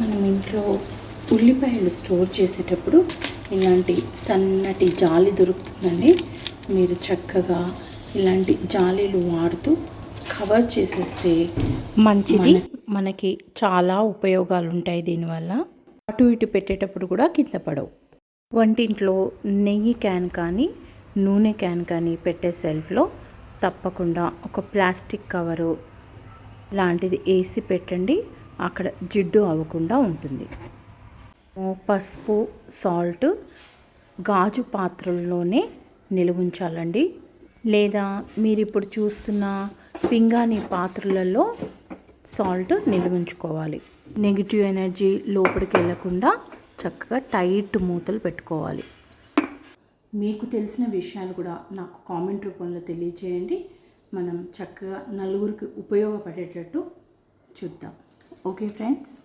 మనం ఇంట్లో ఉల్లిపాయలు స్టోర్ చేసేటప్పుడు ఇలాంటి సన్నటి జాలి దొరుకుతుందండి. మీరు చక్కగా ఇలాంటి జాలీలు వాడుతూ కవర్ చేసేస్తే మంచిది. మన- మనకి చాలా ఉపయోగాలు ఉంటాయి దీనివల్ల. అటు ఇటు పెట్టేటప్పుడు కూడా కింద పడవు. వంటింట్లో నెయ్యి క్యాన్ కానీ నూనె క్యాన్ కానీ పెట్టే సెల్ఫ్లో తప్పకుండా ఒక ప్లాస్టిక్ కవరు లాంటిది వేసి పెట్టండి. అక్కడ జిడ్డు అవ్వకుండా ఉంటుంది. పసుపు సాల్ట్ గాజు పాత్రల్లోనే నిలువుంచాలండి. లేదా మీరు ఇప్పుడు చూస్తున్న పింగాణి పాత్రలలో సాల్ట్ నిలువుంచుకోవాలి. నెగిటివ్ ఎనర్జీ లోపలికి వెళ్ళకుండా చక్కగా టైట్ మూతలు పెట్టుకోవాలి. మీకు తెలిసిన విషయాలు కూడా నాకు కామెంట్ రూపంలో తెలియజేయండి మనం చక్కగా నలుగురికి ఉపయోగపడేటట్టు చూద్దాం. Okay friends.